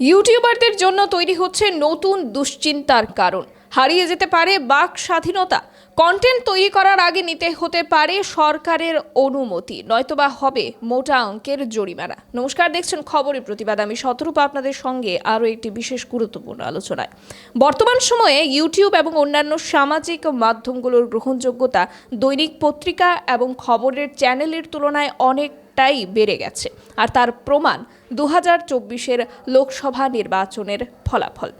ইউটিউবারদের জন্য তৈরি হচ্ছে নতুন দুশ্চিন্তার কারণ। হারিয়ে যেতে পারে বাক স্বাধীনতা। কন্টেন্ট তৈরি করার আগে নিতে হতে পারে সরকারের অনুমতি, নয়তোবা হবে মোটা অঙ্কের জরিমানা। নমস্কার, দেখছেন খবরের প্রতিবাদ। আমি শতরূপ আপনাদের সঙ্গে আরও একটি বিশেষ গুরুত্বপূর্ণ আলোচনায়। বর্তমান সময়ে ইউটিউব এবং অন্যান্য সামাজিক মাধ্যমগুলোর গ্রহণযোগ্যতা দৈনিক পত্রিকা এবং খবরের চ্যানেলের তুলনায় অনেকটাই বেড়ে গেছে। আর তার প্রমাণ দু হাজার চব্বিশের লোকসভা নির্বাচনের ফলাফল।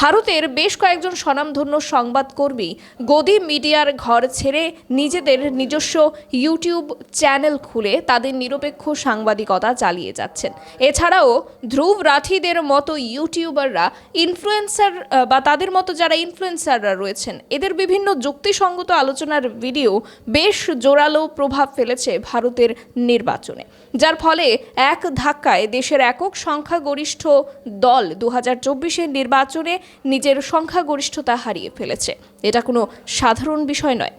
ভারতের বেশ কয়েকজন স্বনামধন্য সংবাদকর্মী গদি মিডিয়ার ঘর ছেড়ে নিজেদের নিজস্ব ইউটিউব চ্যানেল খুলে তাদের নিরপেক্ষ সাংবাদিকতা চালিয়ে যাচ্ছেন। এছাড়াও ধ্রুব রাঠিদের মতো ইউটিউবাররা ইনফ্লুয়েন্সার বা তাদের মতো যারা ইনফ্লুয়েন্সাররা রয়েছেন, এদের বিভিন্ন যুক্তিসঙ্গত আলোচনার ভিডিও বেশ জোরালো প্রভাব ফেলেছে ভারতের নির্বাচনে। যার ফলে এক ধাক্কায় দেশের একক সংখ্যাগরিষ্ঠ দল দু হাজার নির্বাচনে নিজের সংখ্যাগরিষ্ঠতা হারিয়ে ফেলেছে। এটা কোনো সাধারণ বিষয় নয়।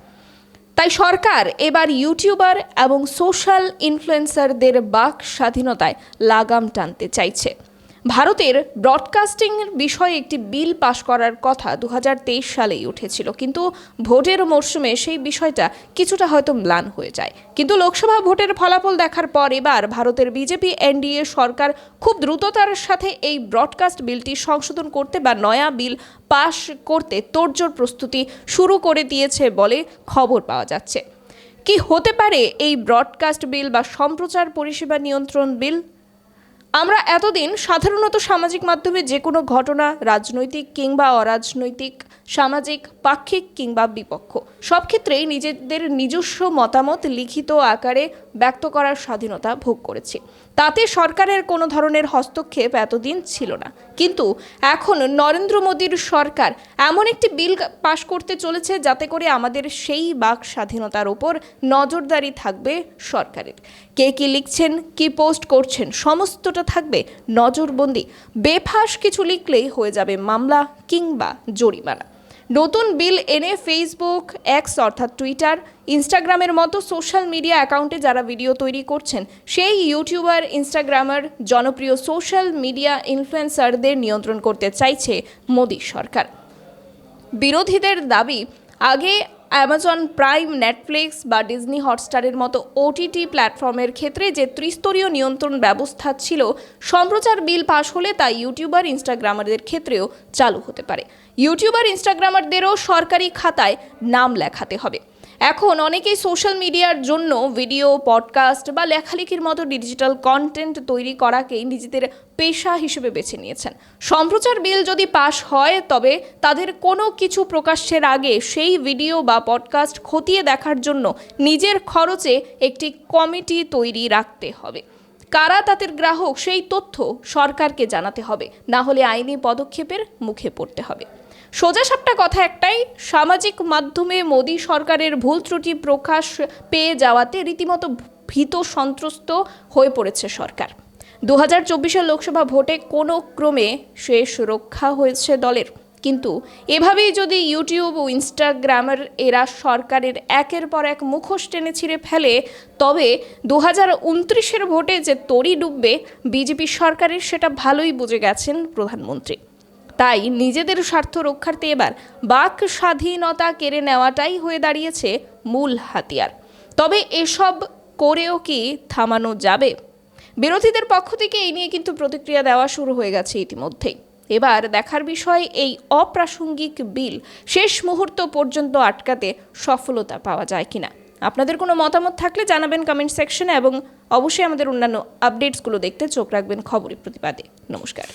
তাই সরকার এবার ইউটিউবার এবং সোশ্যাল ইনফ্লুয়েন্সারদের বাক স্বাধীনতায় লাগাম টানতে চাইছে। ভারতের ব্রডকাস্টিংয়ের বিষয়ে একটি বিল পাশ করার কথা দু হাজার তেইশ সালেই উঠেছিল। কিন্তু ভোটের মরশুমে সেই বিষয়টা কিছুটা হয়তো ম্লান হয়ে যায়। কিন্তু লোকসভা ভোটের ফলাফল দেখার পর এবার ভারতের বিজেপি, এনডিএ সরকার খুব দ্রুততার সাথে এই ব্রডকাস্ট বিলটি সংশোধন করতে বা নয়া বিল পাশ করতে তোড়জোড় প্রস্তুতি শুরু করে দিয়েছে বলে খবর পাওয়া যাচ্ছে। কি হতে পারে এই ব্রডকাস্ট বিল বা সম্প্রচার পরিষেবা নিয়ন্ত্রণ বিল? আমরা এতদিন সাধারণত সামাজিক মাধ্যমে যে কোনো ঘটনা রাজনৈতিক কিংবা অরাজনৈতিক সামাজিক, পাক্ষিক কিংবা বিপক্ষ। সব ক্ষেত্রেই নিজেদের নিজস্ব মতামত লিখিত আকারে ব্যক্ত করার স্বাধীনতা ভোগ করেছি। তাতে সরকারের কোনো ধরনের হস্তক্ষেপ এতদিন ছিল না। কিন্তু এখন নরেন্দ্র মোদীর সরকার এমন একটি বিল পাশ করতে চলেছে যাতে করে আমাদের সেই বাক স্বাধীনতার ওপর নজরদারি থাকবে সরকারের। কে কি লিখছেন, কি পোস্ট করছেন, সমস্তটা থাকবে নজরবন্দি। বেফাস কিছু লিখলেই হয়ে যাবে মামলা কিংবা জরিমানা। নতুন বিল এনে ফেসবুক এক্স অর্থাৎ টুইটার ইনস্টাগ্রামের মতো সোশ্যাল মিডিয়া অ্যাকাউন্টে যারা ভিডিও তৈরি করছেন, সেই ইউটিউবার ইনস্টাগ্রামার জনপ্রিয় সোশ্যাল মিডিয়া ইনফ্লুয়েন্সারদের নিয়ন্ত্রণ করতে চাইছে মোদী সরকার। বিরোধীদের দাবি, আগে অ্যামাজন প্রাইম নেটফ্লিক্স বা ডিজনি হটস্টারের মতো ওটিটি প্ল্যাটফর্মের ক্ষেত্রে যে ত্রিস্তরীয় নিয়ন্ত্রণ ব্যবস্থা ছিল, সম্প্রচার বিল পাশ হলে তা ইউটিউবার ইনস্টাগ্রামারদের ক্ষেত্রেও চালু হতে পারে। ইউটিউবার ইনস্টাগ্রামারদেরও সরকারি খাতায় নাম লেখাতে হবে। এখন অনেকেই সোশ্যাল মিডিয়ার জন্য ভিডিও পডকাস্ট বা লেখালেখির মতো ডিজিটাল কন্টেন্ট তৈরি করাকেই নিজেদের পেশা হিসেবে বেছে নিয়েছেন। সম্প্রচার বিল যদি পাশ হয়, তবে তাদের কোনো কিছু প্রকাশের আগে সেই ভিডিও বা পডকাস্ট খতিয়ে দেখার জন্য নিজের খরচে একটি কমিটি তৈরি রাখতে হবে। কারা তাদের গ্রাহক, সেই তথ্য সরকারকে জানাতে হবে। না হলে আইনি পদক্ষেপের মুখে পড়তে হবে। সোজা সাপটা কথা একটাই, সামাজিক মাধ্যমে মোদী সরকারের ভুল ত্রুটি প্রকাশ পেয়ে যাওয়াতে রীতিমতো ভীত সন্ত্রস্ত হয়ে পড়েছে সরকার। দু হাজার চব্বিশের লোকসভা ভোটে কোনো ক্রমে শেষ রক্ষা হয়েছে দলের। কিন্তু এভাবেই যদি ইউটিউব ও ইনস্টাগ্রামের এরা সরকারের একের পর এক মুখোশ টেনে ছিঁড়ে ফেলে, তবে দু হাজার উনত্রিশের ভোটে যে তরি ডুববে, বিজেপি সরকারের সেটা ভালোই বুঝে গেছেন প্রধানমন্ত্রী। তাই নিজেদের স্বার্থ রক্ষার্থে এবার বাক স্বাধীনতা কেড়ে নেওয়াটাই হয়ে দাঁড়িয়েছে মূল হাতিয়ার। তবে এসব করেও কি থামানো যাবে? বিরোধীদের পক্ষ থেকে এই নিয়ে কিন্তু প্রতিক্রিয়া দেওয়া শুরু হয়ে গেছে ইতিমধ্যেই। এবার দেখার বিষয়, এই অপ্রাসঙ্গিক বিল শেষ মুহূর্ত পর্যন্ত আটকাতে সফলতা পাওয়া যায় কিনা? আপনাদের কোনো মতামত থাকলে জানাবেন কমেন্ট সেকশনে এবং অবশ্যই আমাদের অন্যান্য আপডেটসগুলো দেখতে চোখ রাখবেন খবরের প্রতিবাদে। নমস্কার।